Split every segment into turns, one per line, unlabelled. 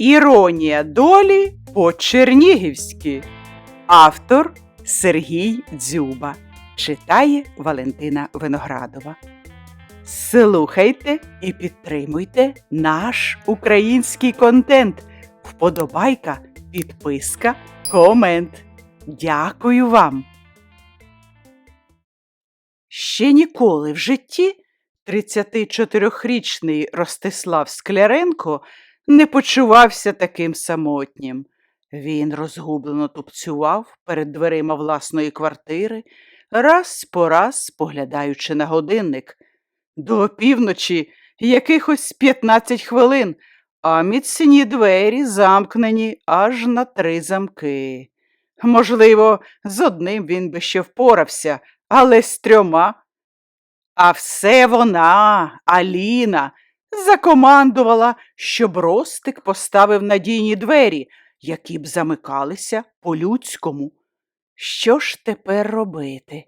Іронія долі по-чернігівськи. Автор Сергій Дзюба. Читає Валентина Виноградова. Слухайте і підтримуйте наш український контент. Вподобайка, підписка, комент. Дякую вам. Ще ніколи в житті 34-річний Ростислав Скляренко не почувався таким самотнім. Він розгублено тупцював перед дверима власної квартири, раз по раз споглядаючи на годинник. До опівночі якихось 15 хвилин, а міцні двері замкнені аж на три замки. Можливо, з одним він би ще впорався, але з трьома. А все вона, Аліна, закомандувала, щоб Ростик поставив надійні двері, які б замикалися по-людському. Що ж тепер робити?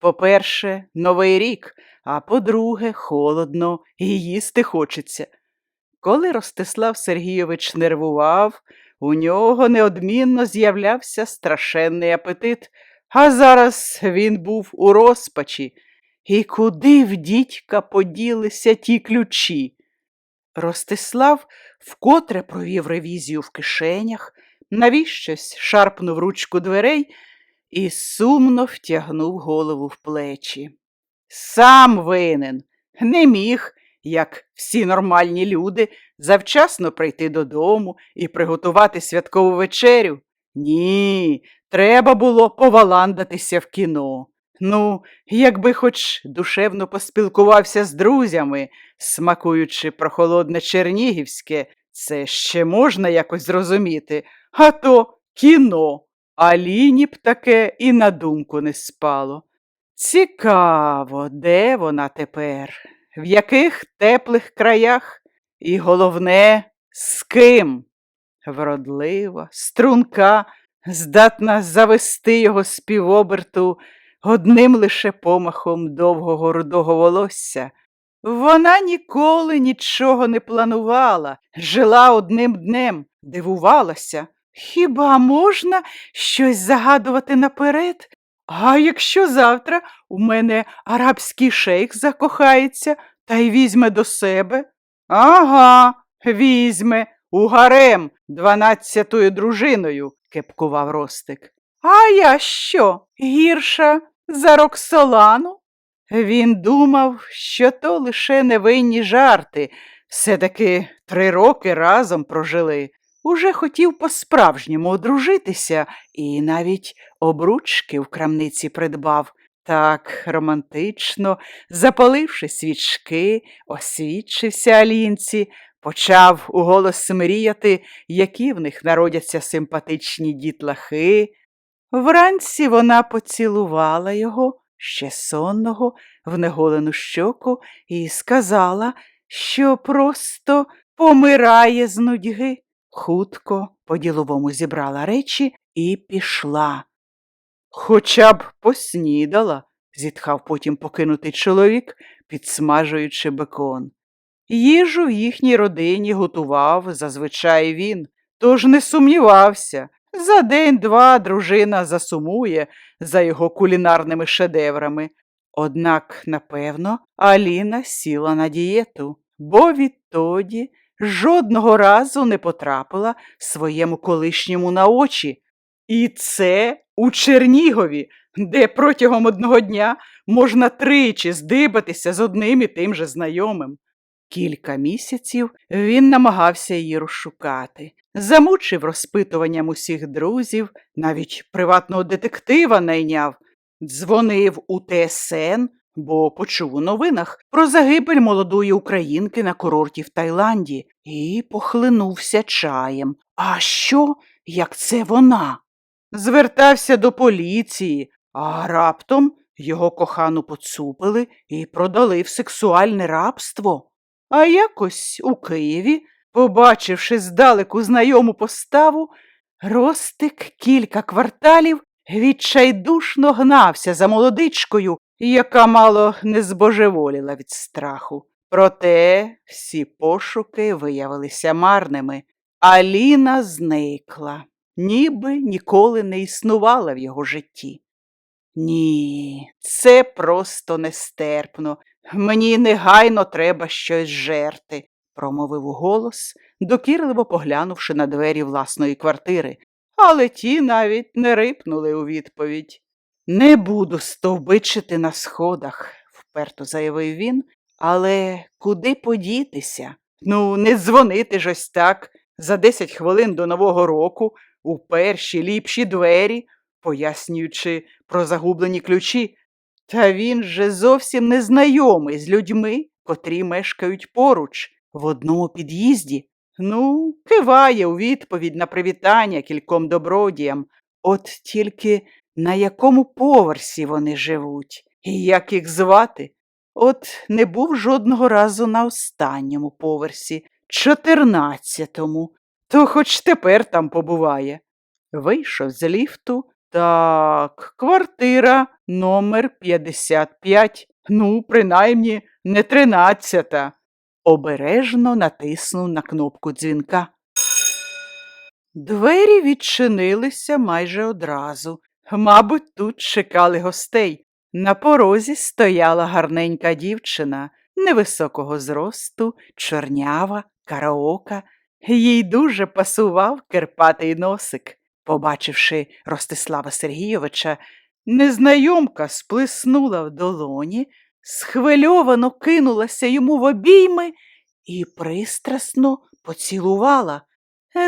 По-перше, новий рік, а по-друге, холодно і їсти хочеться. Коли Ростислав Сергійович нервував, у нього неодмінно з'являвся страшенний апетит, а зараз він був у розпачі. І куди в дідька поділися ті ключі? Ростислав вкотре провів ревізію в кишенях, навіщось шарпнув ручку дверей і сумно втягнув голову в плечі. Сам винен, не міг, як всі нормальні люди, завчасно прийти додому і приготувати святкову вечерю. Ні, треба було поваландатися в кіно. Ну, якби хоч душевно поспілкувався з друзями, смакуючи прохолодне чернігівське, це ще можна якось зрозуміти, а то кіно. Аліні б таке і на думку не спало. Цікаво, де вона тепер, в яких теплих краях, і головне, з ким? Вродлива, струнка, здатна завести його з півоберту одним лише помахом довгого рудого волосся. Вона ніколи нічого не планувала, жила одним днем, дивувалася. Хіба можна щось загадувати наперед? А якщо завтра у мене арабський шейх закохається та й візьме до себе? Ага, візьме у гарем дванадцятою дружиною, кепкував Ростик. А я що, гірша за Роксолану? Він думав, що то лише невинні жарти, все-таки три роки разом прожили. Уже хотів по-справжньому одружитися і навіть обручки в крамниці придбав. Так романтично, запаливши свічки, освідчився Алінці, почав уголос мріяти, які в них народяться симпатичні дітлахи. Вранці вона поцілувала його, ще сонного, в неголену щоку, і сказала, що просто помирає з нудьги. Хутко по-діловому зібрала речі і пішла. Хоча б поснідала, зітхав потім покинутий чоловік, підсмажуючи бекон. Їжу в їхній родині готував зазвичай він, тож не сумнівався. За день-два дружина засумує за його кулінарними шедеврами. Однак, напевно, Аліна сіла на дієту, бо відтоді жодного разу не потрапила своєму колишньому на очі. І це у Чернігові, де протягом одного дня можна тричі здибатися з одним і тим же знайомим. Кілька місяців він намагався її розшукати, замучив розпитуванням усіх друзів, навіть приватного детектива найняв, дзвонив у ТСН, бо почув у новинах про загибель молодої українки на курорті в Таїланді і похлинувся чаєм. А що, як це вона? Звертався до поліції, а раптом його кохану поцупили і продали в сексуальне рабство. А якось у Києві, побачивши здалеку знайому поставу, Ростик кілька кварталів відчайдушно гнався за молодичкою, яка мало не збожеволіла від страху. Проте всі пошуки виявилися марними. Аліна зникла, ніби ніколи не існувала в його житті. Ні, це просто нестерпно. Мені негайно треба щось жерти, промовив голос, докірливо поглянувши на двері власної квартири, але ті навіть не рипнули у відповідь. Не буду стовбичити на сходах, вперто заявив він, але куди подітися? Ну, не дзвонити ж ось так за десять хвилин до Нового року у перші ліпші двері, пояснюючи про загублені ключі. Та він же зовсім не знайомий з людьми, котрі мешкають поруч, в одному під'їзді. Ну, киває у відповідь на привітання кільком добродіям. От тільки на якому поверсі вони живуть, і як їх звати? От не був жодного разу на останньому поверсі, чотирнадцятому, то хоч тепер там побуває. Вийшов з ліфту. Так, квартира номер 55. Ну, принаймні, не тринадцята. Обережно натиснув на кнопку дзвінка. Двері відчинилися майже одразу. Мабуть, тут чекали гостей. На порозі стояла гарненька дівчина невисокого зросту, чорнява, караока. Їй дуже пасував кирпатий носик. Побачивши Ростислава Сергійовича, незнайомка сплеснула в долоні, схвильовано кинулася йому в обійми і пристрасно поцілувала.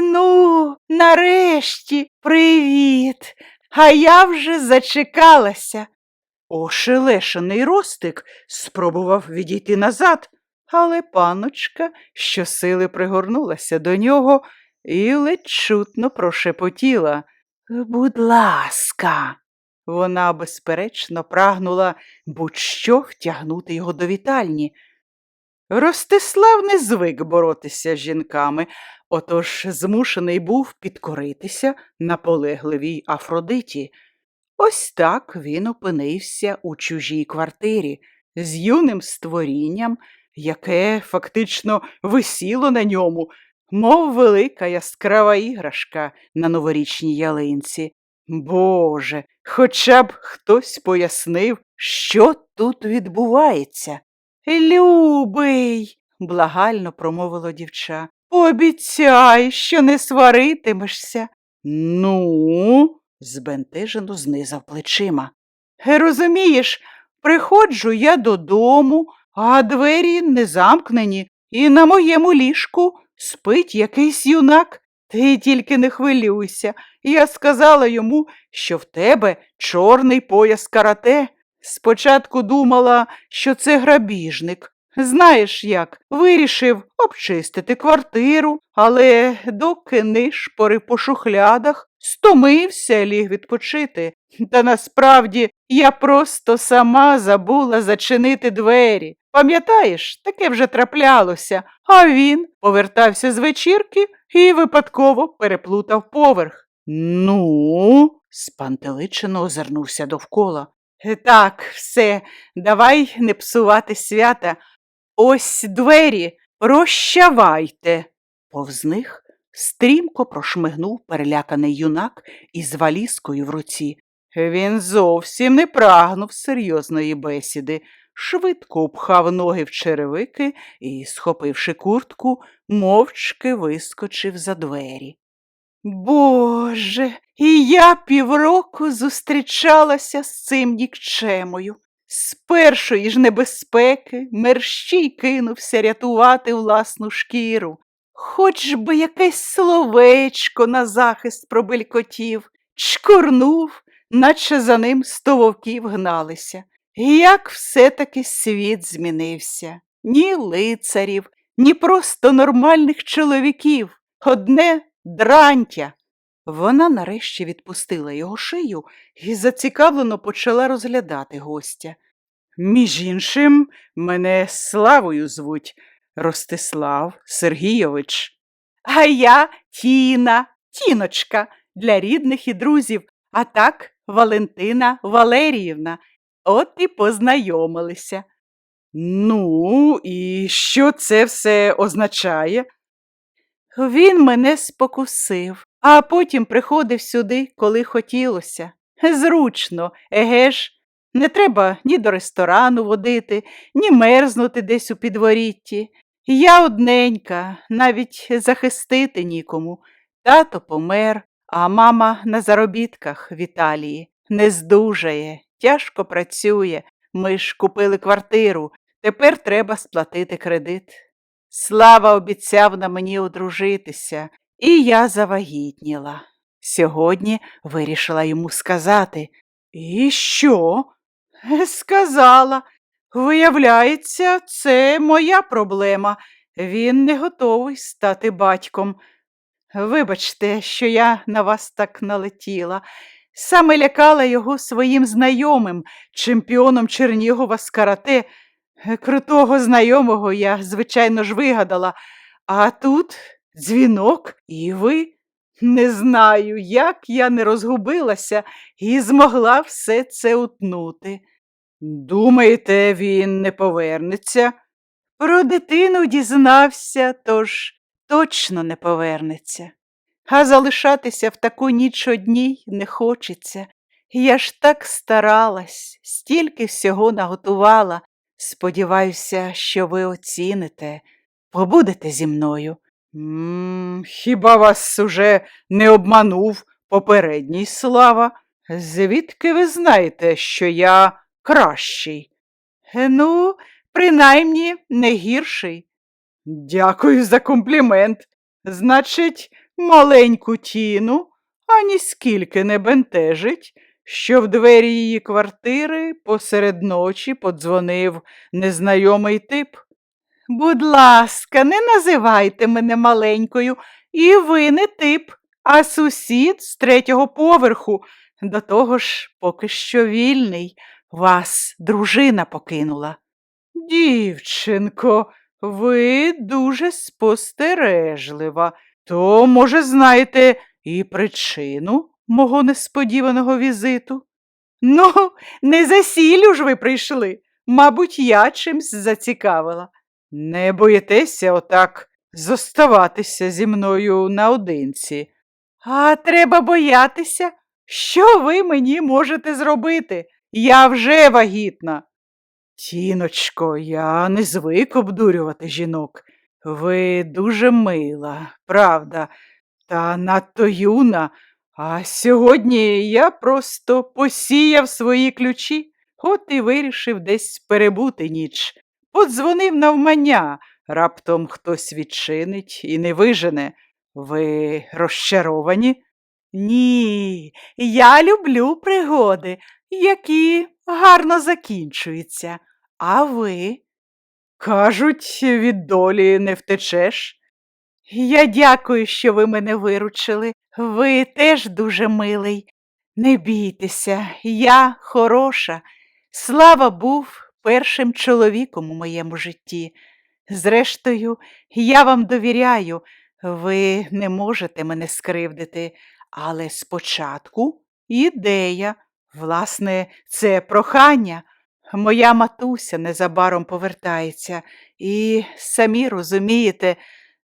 Ну, нарешті, привіт, а я вже зачекалася. Ошелешений Ростик спробував відійти назад, але паночка щосили пригорнулася до нього і ледь чутно прошепотіла. Будь ласка. Вона, безперечно, прагнула будь-що втягнути його до вітальні. Ростислав не звик боротися з жінками, отож змушений був підкоритися наполегливій Афродиті. Ось так він опинився у чужій квартирі з юним створінням, яке фактично висіло на ньому, мов велика яскрава іграшка на новорічній ялинці. Боже, хоча б хтось пояснив, що тут відбувається. Любий, благально промовило дівча, пообіцяй, що не сваритимешся. Ну, збентежено знизав плечима. «Е, Розумієш, приходжу я додому, а двері не замкнені, і на моєму ліжку спить якийсь юнак. Ти тільки не хвилюйся. Я сказала йому, що в тебе чорний пояс карате. Спочатку думала, що це грабіжник. Знаєш як, вирішив обчистити квартиру, але доки нишпори по шухлядах, стомився ліг відпочити. Та насправді я просто сама забула зачинити двері. Пам'ятаєш, таке вже траплялося, а він повертався з вечірки і випадково переплутав поверх. Ну, спантеличено озирнувся довкола. «Е, Так, все, давай не псувати свята. Ось двері, прощавайте. Повз них стрімко прошмигнув переляканий юнак із валізкою в руці. Він зовсім не прагнув серйозної бесіди, швидко упхав ноги в черевики і, схопивши куртку, мовчки вискочив за двері. Боже, і я півроку зустрічалася з цим нікчемою. З першої ж небезпеки мерщій кинувся рятувати власну шкіру. Хоч би якесь словечко на захист пробелькотів, чкурнув, наче за ним сто вовків гналися. Як все-таки світ змінився. Ні лицарів, ні просто нормальних чоловіків. Одне дрантя. Вона нарешті відпустила його шию і зацікавлено почала розглядати гостя. Між іншим, мене Славою звуть Ростислав Сергійович. А я Тіна, Тіночка, для рідних і друзів, а так Валентина Валеріївна. От і познайомилися. Ну, і що це все означає? Він мене спокусив, а потім приходив сюди, коли хотілося. Зручно, еге ж, не треба ні до ресторану водити, ні мерзнути десь у підворітті. Я одненька, навіть захистити нікому. Тато помер, а мама на заробітках в Італії. Не здужає, тяжко працює. Ми ж купили квартиру, тепер треба сплатити кредит. Слава обіцяв на мені одружитися, і я завагітніла. Сьогодні вирішила йому сказати. І що? Сказала. Виявляється, це моя проблема. Він не готовий стати батьком. Вибачте, що я на вас так налетіла. Саме лякала його своїм знайомим, чемпіоном Чернігова з карате. Крутого знайомого я, звичайно ж, вигадала. А тут дзвінок, і ви. Не знаю, як я не розгубилася і змогла все це утнути. Думаєте, він не повернеться? Про дитину дізнався, тож точно не повернеться. А залишатися в таку ніч одній не хочеться. Я ж так старалась, стільки всього наготувала. Сподіваюся, що ви оціните, побудете зі мною. М, Хіба вас уже не обманув попередній слава? Звідки ви знаєте, що я кращий? «Е, Ну, принаймні, не гірший. Дякую за комплімент. Значить, маленьку тіну ані скільки не бентежить, що в двері її квартири посеред ночі подзвонив незнайомий тип. Будь ласка, не називайте мене маленькою, і ви не тип, а сусід з третього поверху. До того ж, поки що вільний, вас дружина покинула. Дівчинко, ви дуже спостережлива. То, може, знаєте і причину мого несподіваного візиту? Ну, не за сіллю ж ви прийшли. Мабуть, я чимсь зацікавила. Не боїтеся отак зоставатися зі мною наодинці. А треба боятися. Що ви мені можете зробити? Я вже вагітна. Тіночко, я не звик обдурювати жінок. Ви дуже мила, правда, та надто юна. А сьогодні я просто посіяв свої ключі, от і вирішив десь перебути ніч. Подзвонив навмання, раптом хтось відчинить і не вижене. Ви розчаровані? Ні, я люблю пригоди, які гарно закінчуються. А ви? Кажуть, від долі не втечеш. Я дякую, що ви мене виручили. Ви теж дуже милий. Не бійтеся, я хороша. Слава був першим чоловіком у моєму житті. Зрештою, я вам довіряю, ви не можете мене скривдити, але спочатку ідея, власне, це прохання. Моя матуся незабаром повертається, і, самі розумієте,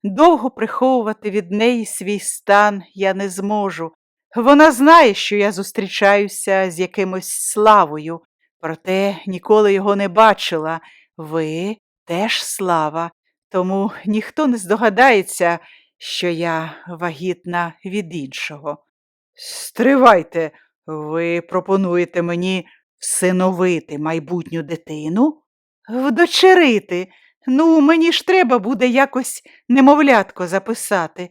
довго приховувати від неї свій стан я не зможу. Вона знає, що я зустрічаюся з якимось славою, проте ніколи його не бачила. Ви теж слава, тому ніхто не здогадається, що я вагітна від іншого. Стривайте, ви пропонуєте мені всиновити майбутню дитину? Вдочерити. Ну, мені ж треба буде якось немовлятко записати.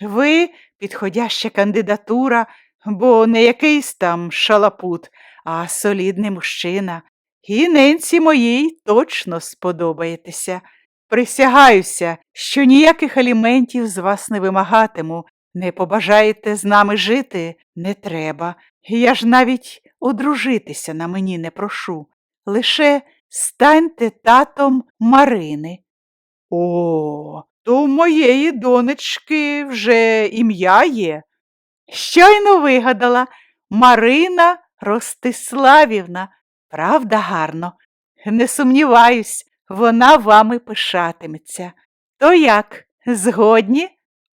Ви підходяща кандидатура, бо не якийсь там шалапут, а солідний мужчина. І ненці моїй точно сподобаєтеся. Присягаюся, що ніяких аліментів з вас не вимагатиму. Не побажаєте з нами жити не треба. Я ж навіть одружитися на мені не прошу. Лише станьте татом Марини. О, то у моєї донечки вже ім'я є. Щойно вигадала Марина Ростиславівна. Правда, гарно. Не сумніваюсь, вона вами пишатиметься. То як, згодні?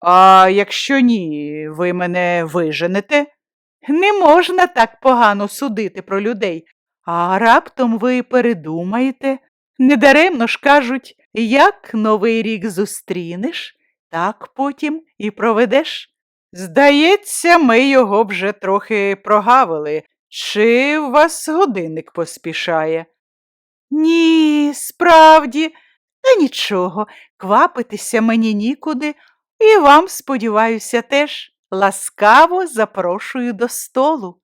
А якщо ні, ви мене виженете? Не можна так погано судити про людей. А раптом ви передумаєте? Недаремно ж кажуть, як новий рік зустрінеш, так потім і проведеш. Здається, ми його вже трохи прогавили. Чи в вас годинник поспішає? Ні, справді, та нічого, квапитися мені нікуди, і вам, сподіваюся, теж ласкаво запрошую до столу.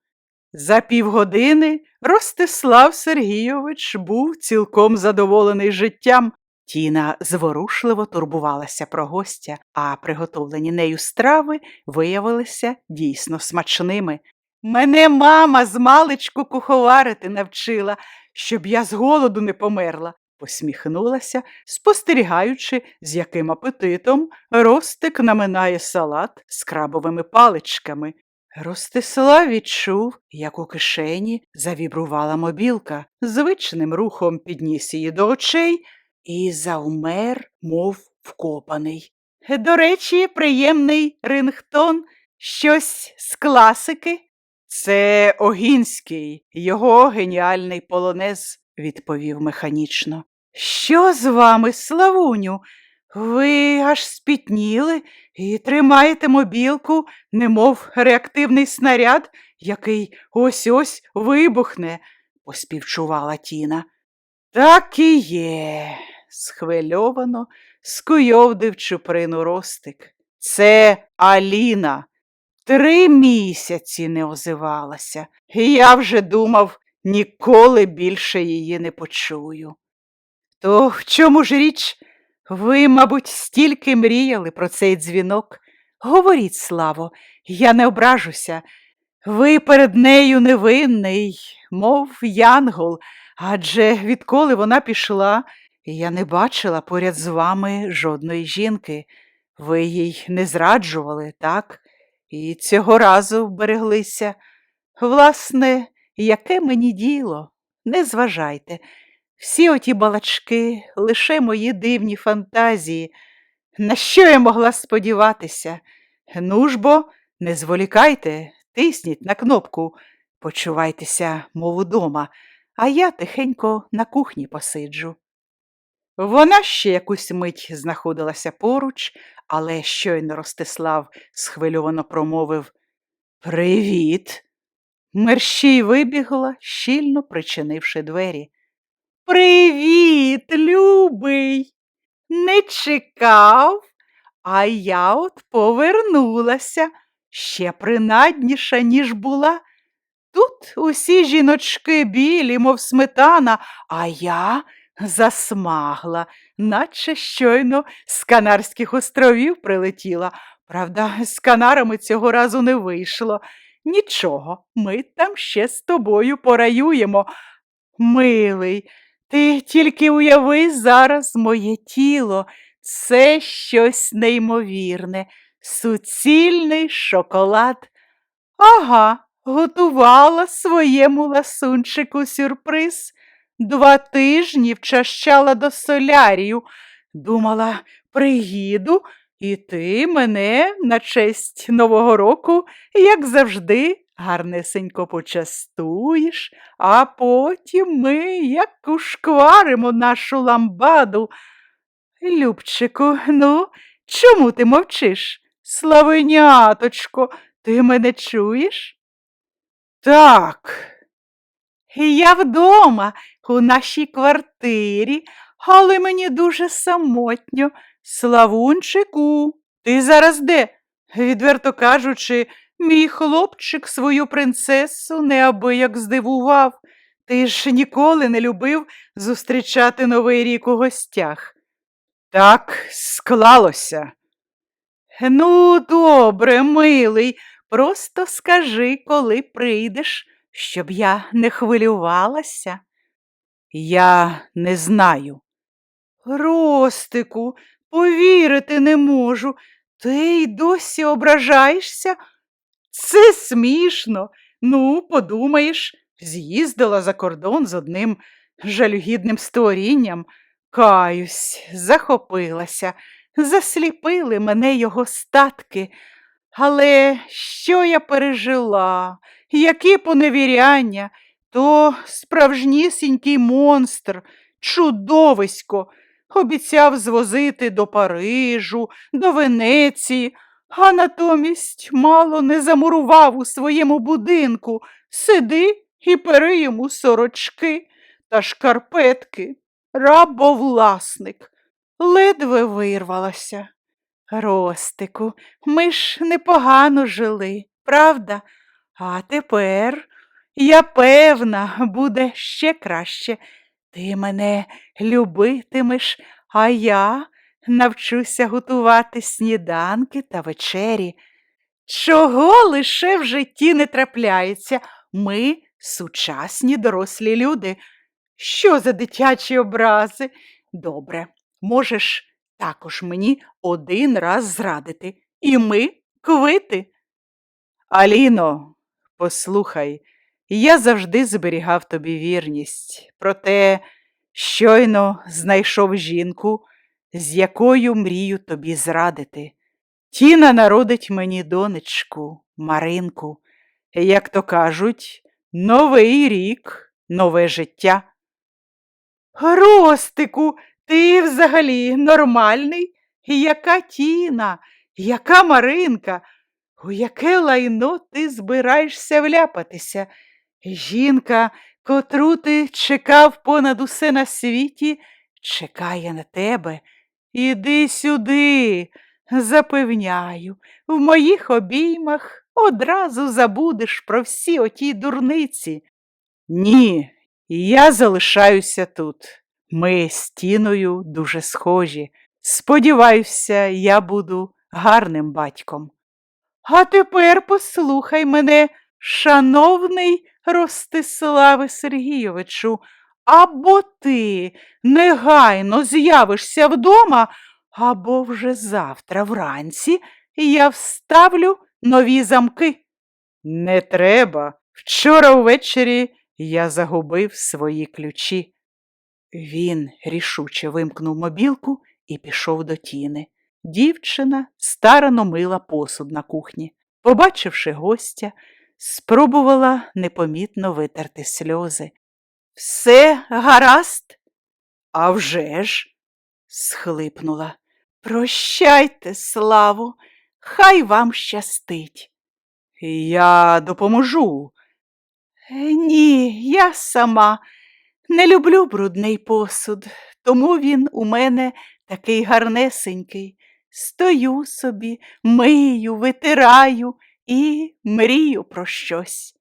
За півгодини Ростислав Сергійович був цілком задоволений життям. Тіна зворушливо турбувалася про гостя, а приготовлені нею страви виявилися дійсно смачними. Мене мама з маличку куховарити навчила, щоб я з голоду не померла, посміхнулася, спостерігаючи, з яким апетитом Ростик наминає салат з крабовими паличками. Ростислав відчув, як у кишені завібрувала мобілка, звичним рухом підніс її до очей і заумер, мов вкопаний. До речі, приємний рингтон, щось з класики. Це Огінський, його геніальний полонез, відповів механічно. Що з вами, Славуню? Ви аж спітніли і тримаєте мобілку, немов реактивний снаряд, який ось ось вибухне, поспівчувала Тіна. Так і є, схвильовано скуйовдив чуприну Ростик. Це Аліна. Три місяці не озивалася, і я вже думав, ніколи більше її не почую. То в чому ж річ? Ви, мабуть, стільки мріяли про цей дзвінок. Говоріть, Славо, я не ображуся. Ви перед нею невинний, мов янгол, адже відколи вона пішла, я не бачила поряд з вами жодної жінки. Ви їй не зраджували, так? І цього разу вбереглися. Власне, яке мені діло? Не зважайте. Всі оті балачки лише мої дивні фантазії. На що я могла сподіватися? Ну ж бо, не зволікайте, тисніть на кнопку, почувайтеся, мов удома, а я тихенько на кухні посиджу. Вона ще якусь мить знаходилася поруч, але щойно Ростислав схвильовано промовив Привіт. Мерщій вибігла, щільно причинивши двері. Привіт, любий. Не чекав, а я от повернулася ще принадніша, ніж була. Тут усі жіночки білі, мов сметана, а я засмагла, наче щойно з Канарських островів прилетіла. Правда, з канарами цього разу не вийшло. Нічого, ми там ще з тобою пораюємо. Милий, ти тільки уяви зараз моє тіло. Це щось неймовірне, суцільний шоколад. Ага, готувала своєму ласунчику сюрприз. Два тижні вчащала до солярію. Думала, приїду, і ти мене на честь Нового року, як завжди, гарнесенько почастуєш, а потім ми як ушкваримо нашу ламбаду. Любчику, ну, чому ти мовчиш? Славеняточко, ти мене чуєш? Так. Я вдома, у нашій квартирі, але мені дуже самотньо. Славунчику, ти зараз де? Відверто кажучи, мій хлопчик свою принцесу неабияк здивував. Ти ж ніколи не любив зустрічати новий рік у гостях. Так склалося. Ну, добре, милий, просто скажи, коли прийдеш, щоб я не хвилювалася. Я не знаю. Ростику, повірити не можу. Ти й досі ображаєшся? Це смішно. Ну, подумаєш, з'їздила за кордон з одним жалюгідним створінням. Каюсь, захопилася. засліпили мене його статки. Але що я пережила, які поневіряння, то справжнісінький монстр, чудовисько, обіцяв звозити до Парижу, до Венеції, а натомість мало не замурував у своєму будинку, сиди і пери йому сорочки та шкарпетки, рабовласник. Ледве вирвалася. Ростику, ми ж непогано жили, правда? А тепер, я певна, буде ще краще. Ти мене любитимеш, а я навчуся готувати сніданки та вечері. Чого лише в житті не трапляється? Ми сучасні дорослі люди. Що за дитячі образи? Добре, можеш також мені один раз зрадити, і ми квити. Аліно, послухай, я завжди зберігав тобі вірність, проте щойно знайшов жінку, з якою мрію тобі зрадити. Тіна народить мені донечку, Маринку, як то кажуть, новий рік, нове життя. Ростику, ти взагалі нормальний? Яка тіна, яка Маринка, у яке лайно ти збираєшся вляпатися? Жінка, котру ти чекав понад усе на світі, чекає на тебе. Іди сюди, запевняю, в моїх обіймах одразу забудеш про всі оті дурниці. Ні, я залишаюся тут. Ми з тіною дуже схожі. Сподіваюся, я буду гарним батьком. А тепер послухай мене, шановний Ростиславе Сергійовичу, або ти негайно з'явишся вдома, або вже завтра вранці я вставлю нові замки. Не треба. Вчора ввечері я загубив свої ключі. Він рішуче вимкнув мобілку і пішов до тіни. Дівчина старано мила посуд на кухні. Побачивши гостя, спробувала непомітно витерти сльози. Все гаразд? «А вже ж!» – схлипнула. Прощайте, славу, хай вам щастить. Я допоможу. «Е, Ні, я сама не люблю брудний посуд, тому він у мене такий гарнесенький. Стою собі, мию, витираю і мрію про щось.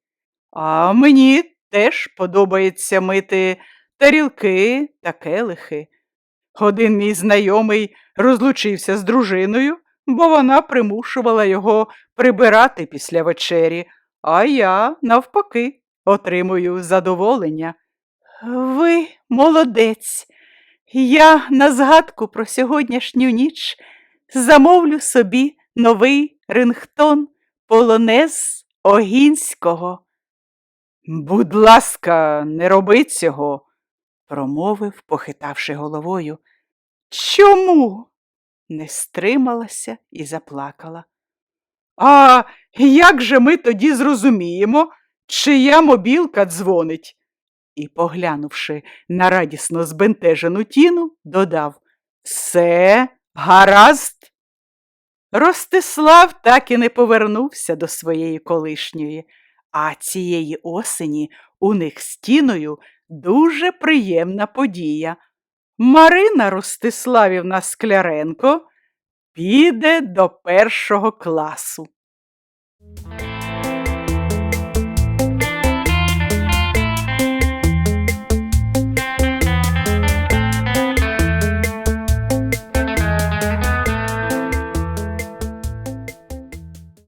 А мені теж подобається мити тарілки та келихи. Один мій знайомий розлучився з дружиною, бо вона примушувала його прибирати після вечері, а я, навпаки, отримую задоволення. Ви молодець. Я на згадку про сьогоднішню ніч замовлю собі новий рингтон полонез Огінського. Будь ласка, не роби цього, промовив, похитавши головою. Чому? не стрималася і заплакала. А як же ми тоді зрозуміємо, чия мобілка дзвонить? І, поглянувши на радісно збентежену тіну, додав Все гаразд. Ростислав так і не повернувся до своєї колишньої, а цієї осені у них з тіною дуже приємна подія. Марина Ростиславівна Скляренко піде до першого класу.